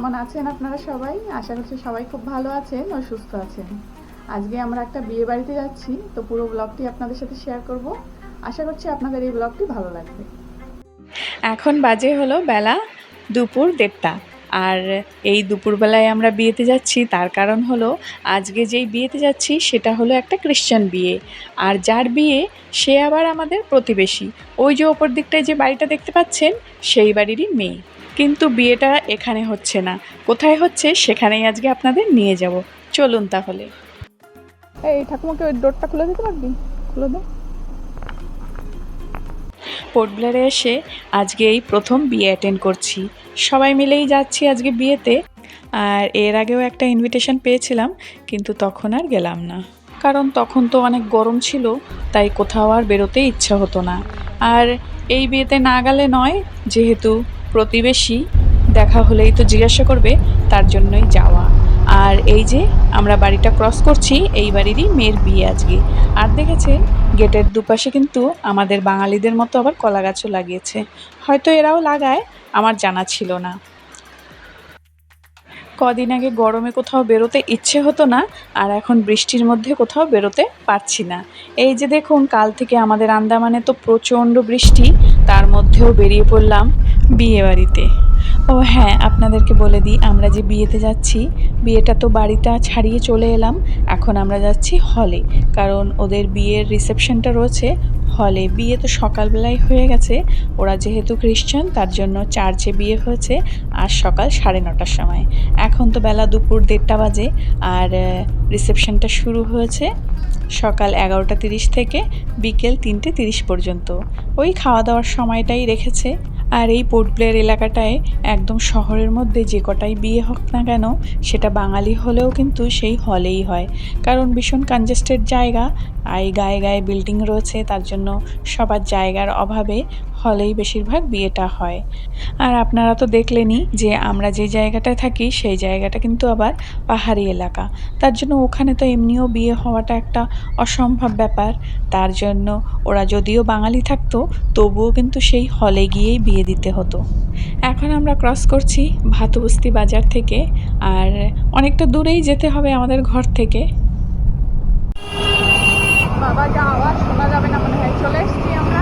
কেমন আছেন আপনারা সবাই? আশা করছি সবাই খুব ভালো আছেন ও সুস্থ আছেন। আজকে আমরা একটা বিয়ে বাড়িতে যাচ্ছি, তো পুরো ব্লগটি আপনাদের সাথে শেয়ার করব। আশা করছি আপনাদের এই ব্লগটি ভালো লাগবে। এখন বাজে হলো বেলা দুপুর দেড়টা। আর এই দুপুরবেলায় আমরা বিয়েতে যাচ্ছি, তার কারণ হলো আজকে যেই বিয়েতে যাচ্ছি, সেটা হলো একটা ক্রিশ্চান বিয়ে। আর যার বিয়ে, সে আবার আমাদের প্রতিবেশী। ওই যে ওপর দিকটায় যে বাড়িটা দেখতে পাচ্ছেন, সেই বাড়িরই মেয়ে। কিন্তু বিয়েটা এখানে হচ্ছে না। কোথায় হচ্ছে সেখানেই আজকে আপনাদের নিয়ে যাব। চলুন তাহলে। এই ঠাকুমাকে ওই ডোরটা খুলে দিতে পারবি? খুলে দে। পোর্ট ব্লেয়ারে এসে আজকে এই প্রথম বিয়ে অ্যাটেন্ড করছি। সবাই মিলেই যাচ্ছি আজকে বিয়েতে। আর এর আগেও একটা ইনভিটেশন পেয়েছিলাম কিন্তু তখন আর গেলাম না। কারণ তখন তো অনেক গরম ছিল তাই কোথাও আর বেরোতে ইচ্ছা হতো না। আর এই বিয়েতে না গেলে নয় যেহেতু প্রতিবেশী দেখা হলেই তো জিজ্ঞাসা করবে তার জন্যই যাওয়া। আর এই যে আমরা বাড়িটা ক্রস করছি, এই বাড়িরই মেয়ের বিয়ে আজকে। আর দেখেছে গেটের দুপাশে কিন্তু আমাদের বাঙালিদের মতো আবার কলা গাছও লাগিয়েছে। হয়তো এরাও লাগায়, আমার জানা ছিল না। কদিন আগে গরমে কোথাও বেরোতে ইচ্ছে হতো না, আর এখন বৃষ্টির মধ্যে কোথাও বেরোতে পারছি না। এই যে দেখুন, কাল থেকে আমাদের আন্দামানে তো প্রচণ্ড বৃষ্টি, তার মধ্যেও বেরিয়ে পড়লাম। বিয়ে বাড়িতে ও হ্যাঁ আপনাদেরকে বলে দিই, আমরা যে বিয়েতে যাচ্ছি, বিয়েটা তো বাড়িটা ছাড়িয়ে চলে এলাম। এখন আমরা যাচ্ছি হলে, কারণ ওদের বিয়ের রিসেপশনটা রয়েছে হলে। বিয়ে তো সকালবেলায় হয়ে গেছে, ওরা যেহেতু খ্রিস্টান তার জন্য চার্চে বিয়ে হয়েছে আর সকাল সাড়ে নটার সময়। এখন তো বেলা দুপুর দেড়টা বাজে, আর রিসেপশনটা শুরু হয়েছে সকাল এগারোটা তিরিশ থেকে বিকেল তিনটে তিরিশ পর্যন্ত। ওই খাওয়া দাওয়ার সময়টাই রেখেছে। আর এই পোর্ট প্লেয়ার এলাকাটায় একদম শহরের মধ্যে যে কটাই বিয়ে হোক না কেন, সেটা বাঙালি হলেও কিন্তু সেই হলেই হয়। কারণ ভীষণ কনজেস্টেড জায়গা আর গায়ে গায়ে বিল্ডিং রয়েছে, তার জন্য সবার জায়গার অভাবে হলেই বেশিরভাগ বিয়েটা হয়। আর আপনারা তো দেখলেনই যে আমরা যে জায়গাটায় থাকি, সেই জায়গাটা কিন্তু আবার পাহাড়ি এলাকা। তার জন্য ওখানে তো এমনিও বিয়ে হওয়াটা একটা অসম্ভব ব্যাপার। তার জন্য ওরা যদিও বাঙালি থাকতো, তবুও কিন্তু সেই হলে গিয়েই বিয়ে দিতে হতো। এখন আমরা ক্রস করছি ভাতুবস্তি বাজার থেকে, আর অনেকটা দূরেই যেতে হবে আমাদের ঘর থেকে। বাবা যা আওয়াজ শোনা যাবে না মনে হয়, চলে এসেছি আমরা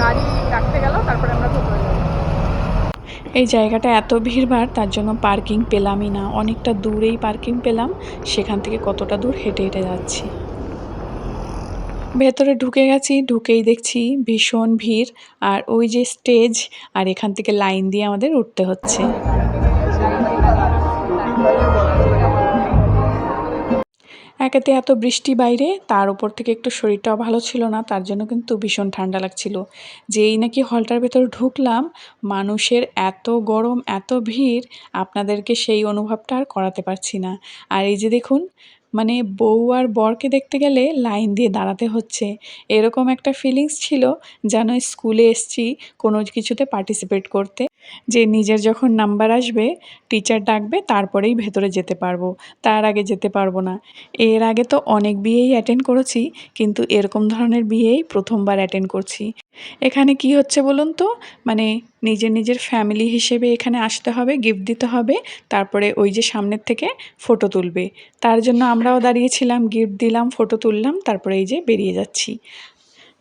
গাড়ি রাখতে গেল তারপরে আমরা ভেতরে যাব এই জায়গাটা এত ভিড়ভাড়, তার জন্য পার্কিং পেলামই না। অনেকটা দূরেই পার্কিং পেলাম, সেখান থেকে কতটা দূর হেঁটে হেঁটে যাচ্ছি। ভেতরে ঢুকে গেছি, ঢুকেই দেখছি ভীষণ ভিড়, আর ওই যে স্টেজ আর এখান থেকে লাইন দিয়ে আমাদের উঠতে হচ্ছে। একেতে এত বৃষ্টি বাইরে, তার উপর থেকে একটু শরীরটাও ভালো ছিল না, তার জন্য কিন্তু ভীষণ ঠান্ডা লাগছিল। যেই নাকি হলটার ভেতর ঢুকলাম, মানুষের এত গরম, এত ভিড়, আপনাদেরকে সেই অনুভবটা আর করাতে পারছি না। আর এই যে দেখুন মানে বউ আর বরকে দেখতে গেলে লাইন দিয়ে দাঁড়াতে হচ্ছে। এরকম একটা ফিলিংস ছিল, যেন স্কুলে এসছি কোনো কিছুতে পার্টিসিপেট করতে। যে নিজের যখন নাম্বার আসবে টিচার ডাকবে, তারপরেই ভেতরে যেতে পারব। তার আগে যেতে পারব না। এর আগে তো অনেক বিয়েই অ্যাটেন্ড করেছি, কিন্তু এরকম ধরনের বিয়েই প্রথমবার অ্যাটেন্ড করছি। এখানে কি হচ্ছে বলুন তো? মানে নিজের নিজের ফ্যামিলি হিসেবে এখানে আসতে হবে গিফট দিতে হবে, তারপরে ওই যে সামনের থেকে ফটো তুলবে। তার জন্য আমরাও দাঁড়িয়েছিলাম গিফট দিলাম ফটো তুললাম, তারপরে এই যে বেরিয়ে যাচ্ছি।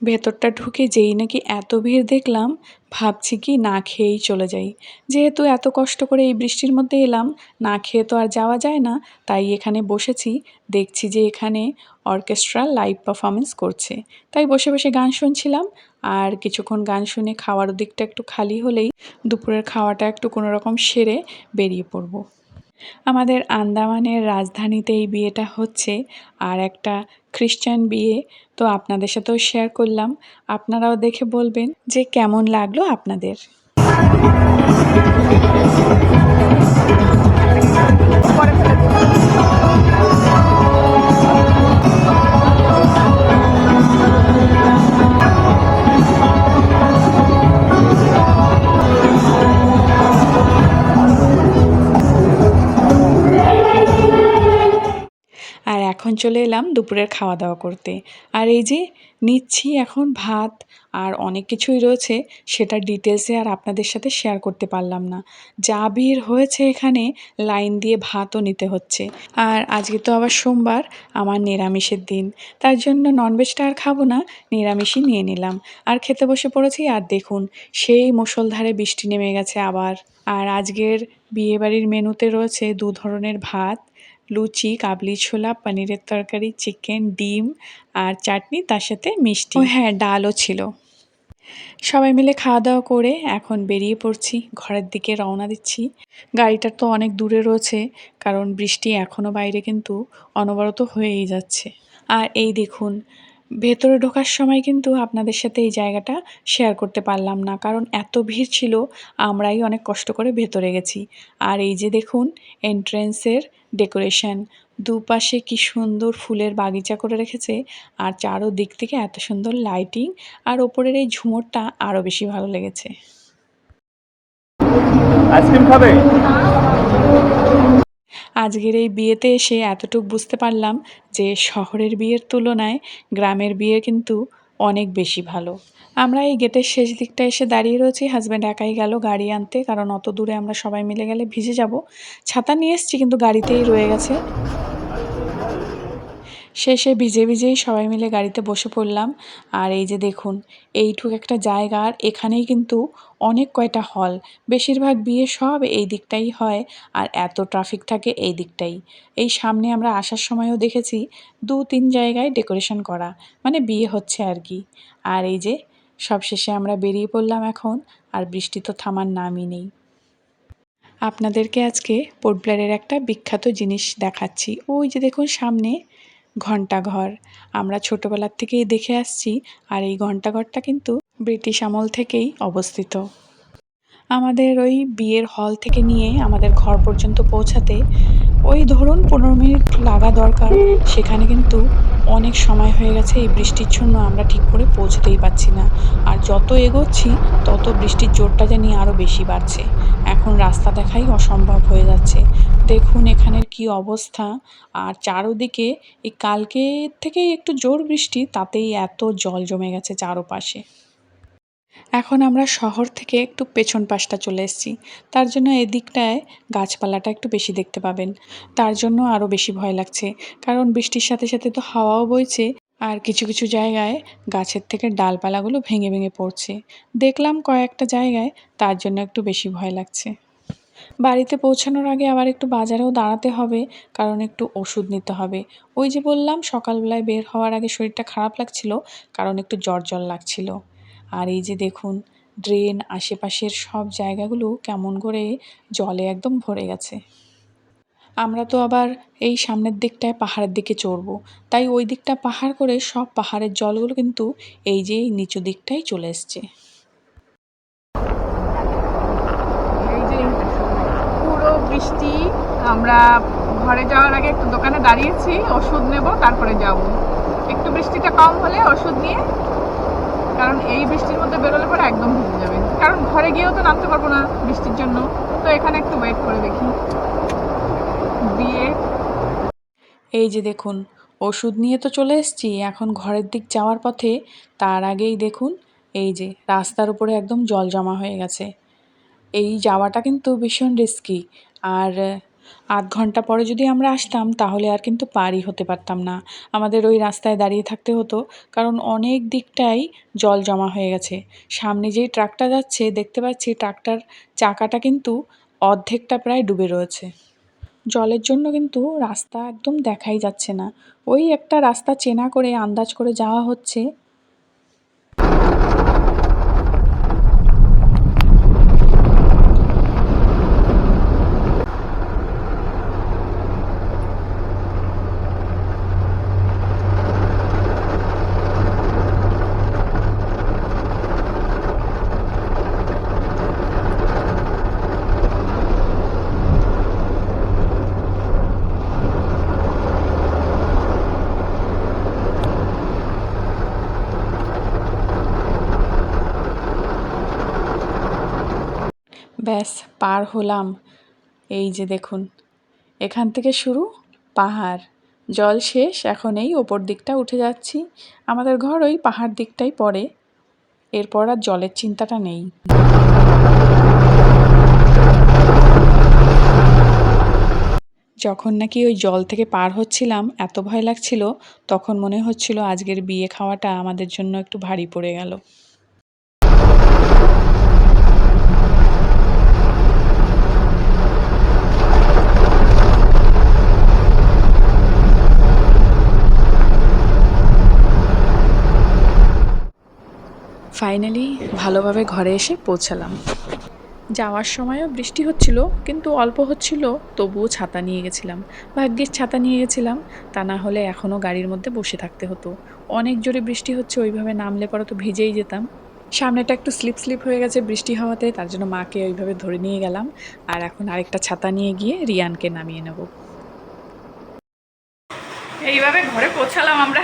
ভেতরটা ঢুকে যেই নাকি এত ভিড় দেখলাম, ভাবছি কি না খেয়েই চলে যাই। যেহেতু এত কষ্ট করে এই বৃষ্টির মধ্যে এলাম, না খেয়ে তো আর যাওয়া যায় না, তাই এখানে বসেছি, দেখছি যে এখানে অর্কেস্ট্রা লাইভ পারফরমেন্স করছে। তাই বসে বসে গান শুনছিলাম, আর কিছুক্ষণ গান শুনে খাওয়ার দিকটা একটু খালি হলেই দুপুরের খাওয়াটা একটু কোনো রকম সেরে বেরিয়ে পড়ব। আমাদের আন্দামানের রাজধানীতে এই বিয়েটা হচ্ছে আর একটা খ্রিস্টান বিয়ে। তো আপনাদের সাথেও শেয়ার করলাম। আপনারাও দেখে বলবেন যে কেমন লাগল আপনাদের। চলে এলাম দুপুরের খাওয়া দাওয়া করতে। আর এই যে নিচ্ছি এখন ভাত আর অনেক কিছুই রয়েছে সেটা ডিটেলসে আর আপনাদের সাথে শেয়ার করতে পারলাম না। যা ভিড় হয়েছে এখানে লাইন দিয়ে ভাতও নিতে হচ্ছে। আর আজকে তো আবার সোমবার, আমার নিরামিষের দিন। তার জন্য ননভেজটা আর খাব না, নিরামিষই নিয়ে নিলাম। আর খেতে বসে পড়েছি, আর দেখুন, সেই মুষলধারে বৃষ্টি নেমে গেছে আবার। আর আজকের বিয়েবাড়ির মেনুতে রয়েছে দু ধরনের ভাত লুচি কাবলি ছোলা পনিরের তরকারি চিকেন ডিম আর চাটনি তার সাথে মিষ্টি। হ্যাঁ ডালও ছিল। সবাই মিলে খাওয়া দাওয়া করে এখন বেরিয়ে পড়ছি ঘরের দিকে রওনা দিচ্ছি। গাড়িটা তো অনেক দূরে রয়েছে কারণ বৃষ্টি এখনও বাইরে কিন্তু অনবরত হয়েই যাচ্ছে। আর এই দেখুন ভেতরে ঢোকার সময় কিন্তু আপনাদের সাথে এই জায়গাটা শেয়ার করতে পারলাম না কারণ এত ভিড় ছিল আমরাই অনেক কষ্ট করে ভেতরে গেছি। আর এই যে দেখুন এন্ট্রেন্সের ডেকোরেশন। দুপাশে কি সুন্দর ফুলের বাগিচা করে রেখেছে আর চারোদিক থেকে এত সুন্দর লাইটিং আর ওপরের এই ঝুমুরটা আরও বেশি ভালো লেগেছে। আইসক্রিম খাবে? আজকের এই বিয়েতে এসে এতটুকু বুঝতে পারলাম যে শহরের বিয়ের তুলনায় গ্রামের বিয়ে কিন্তু অনেক বেশি ভালো। আমরা এই গেটের শেষ দিকটা এসে দাঁড়িয়ে রয়েছি। হাজব্যান্ড একাই গেল গাড়ি আনতে, কারণ অত দূরে আমরা সবাই মিলে গেলে ভিজে যাব। ছাতা নিয়ে এসেছি, কিন্তু গাড়িতেই রয়ে গেছে। শেষে ভিজে ভিজেই সবাই মিলে গাড়িতে বসে পড়লাম। আর এই যে দেখুন, এইটুক একটা জায়গা, আর এখানেই কিন্তু অনেক কয়টা হল। বেশিরভাগ বিয়ে সব এই দিকটাই হয়, আর এত ট্রাফিক থাকে এই দিকটাই। এই সামনে আমরা আসার সময়ও দেখেছি দু তিন জায়গায় ডেকোরেশন করা মানে বিয়ে হচ্ছে আর কি। আর এই যে সব শেষে আমরা বেরিয়ে পড়লাম এখন, আর বৃষ্টি তো থামার নামই নেই। আপনাদেরকে আজকে পোর্টব্লারের একটা বিখ্যাত জিনিস দেখাচ্ছি। ওই যে দেখুন সামনে, ঘণ্টাঘর। আমরা ছোটোবেলার থেকেই দেখে আসছি, আর এই ঘণ্টাঘরটা কিন্তু ব্রিটিশ আমল থেকেই অবস্থিত। আমাদের ওই বিয়ের হল থেকে নিয়ে আমাদের ঘর পর্যন্ত পৌঁছাতে ওই ধরুন পনেরো মিনিট লাগা দরকার। সেখানে কিন্তু অনেক সময় হয়ে গেছে, এই বৃষ্টির জন্য আমরা ঠিক করে পৌঁছতেই পারছি না। আর যত এগোচ্ছি, তত বৃষ্টির জোরটা জানি আরও বেশি বাড়ছে। এখন রাস্তা দেখাই অসম্ভব হয়ে যাচ্ছে। দেখুন এখানের কি অবস্থা। আর চারোদিকে এই কালকে থেকেই একটু জোর বৃষ্টি, তাতেই এত জল জমে গেছে চারোপাশে। এখন আমরা শহর থেকে একটু পেছন পাশটা চলে এসেছি। তার জন্য এদিকটায় গাছপালাটা একটু বেশি দেখতে পাবেন। তার জন্য আরও বেশি ভয় লাগছে। কারণ বৃষ্টির সাথে সাথে তো হাওয়াও বইছে আর কিছু কিছু জায়গায় গাছের থেকে ডালপালাগুলো ভেঙে ভেঙে পড়ছে। দেখলাম কয়েকটা জায়গায় তার জন্য একটু বেশি ভয় লাগছে। বাড়িতে পৌঁছানোর আগে আবার একটু বাজারেও দাঁড়াতে হবে, কারণ একটু ওষুধ নিতে হবে। ওই যে বললাম, সকালবেলায় বের হওয়ার আগে শরীরটা খারাপ লাগছিল, কারণ একটু জ্বর জ্বর লাগছিল। আর এই যে দেখুন ড্রেন আশেপাশের সব জায়গাগুলো কেমন করে জলে একদম ভরে গেছে। আমরা তো আবার এই সামনের দিকটায় পাহাড়ের দিকে চড়বো। তাই ওই দিকটা পাহাড় করে সব পাহাড়ের জলগুলো কিন্তু এই যে নিচু দিকটাই চলে এসছে। পুরো বৃষ্টি, আমরা ঘরে যাওয়ার আগে একটু দোকানে দাঁড়িয়েছি, ওষুধ নেব, তারপরে যাব। একটু বৃষ্টিটা কম হলে ওষুধ নিয়ে কারণ এই বৃষ্টির মধ্যে বেরোলে পরে একদম ভিজে যাবে। কারণ ঘরে গিয়েও তো নামতে পারব না বৃষ্টির জন্য। তো এখানে একটু ওয়েট করে দেখি। দিয়ে এই যে দেখুন, ওষুধ নিয়ে তো চলে এসেছি, এখন ঘরের দিক যাওয়ার পথে তার আগেই দেখুন, এই যে রাস্তার উপরে একদম জল জমা হয়ে গেছে। এই যাওয়াটা কিন্তু ভীষণ রিস্কি আর আধ ঘণ্টা পরে যদি আমরা আসতাম, তাহলে আর কিন্তু পারই হতে পারতাম না। আমাদের ওই রাস্তায় দাঁড়িয়ে থাকতে হতো, কারণ অনেক দিকটাই জল জমা হয়ে গেছে। সামনে যেই ট্রাকটা যাচ্ছে, দেখতে পাচ্ছি ট্রাকটার চাকাটা কিন্তু অর্ধেকটা প্রায় ডুবে রয়েছে। জলের জন্য কিন্তু রাস্তা একদম দেখাই যাচ্ছে না। ওই একটা রাস্তা চেনা করে, আন্দাজ করে যাওয়া হচ্ছে। ব্যাস, পার হলাম। এই যে দেখুন, এখান থেকে শুরু পাহাড়। জল শেষ, এখন এই ওপর দিকটা উঠে যাচ্ছি। আমাদের ঘর ওই পাহাড় দিকটাই পড়ে। এরপর আর জলের চিন্তাটা নেই। যখন নাকি ওই জল থেকে পার হচ্ছিলাম, এত ভয় লাগছিল, তখন মনে হচ্ছিল আজকের বিয়ে খাওয়াটা আমাদের জন্য একটু ভারী পড়ে গেল। ফাইনালি ভালোভাবে ঘরে এসে পৌঁছালাম। যাওয়ার সময়ও বৃষ্টি হচ্ছিল, কিন্তু অল্প হচ্ছিল, তবুও ছাতা নিয়ে গেছিলাম। ভাগ্যের ছাতা নিয়ে গেছিলাম, তা না হলে এখনও গাড়ির মধ্যে বসে থাকতে হতো। অনেক জোরে বৃষ্টি হচ্ছে, ওইভাবে নামলে পরে তো ভিজেই যেতাম। সামনেটা একটু স্লিপ স্লিপ হয়ে গেছে বৃষ্টি হওয়াতে, তার জন্য মাকে ওইভাবে ধরে নিয়ে গেলাম। আর এখন আরেকটা ছাতা নিয়ে গিয়ে রিয়ানকে নামিয়ে নেব। এইভাবে ঘরে পৌঁছালাম আমরা।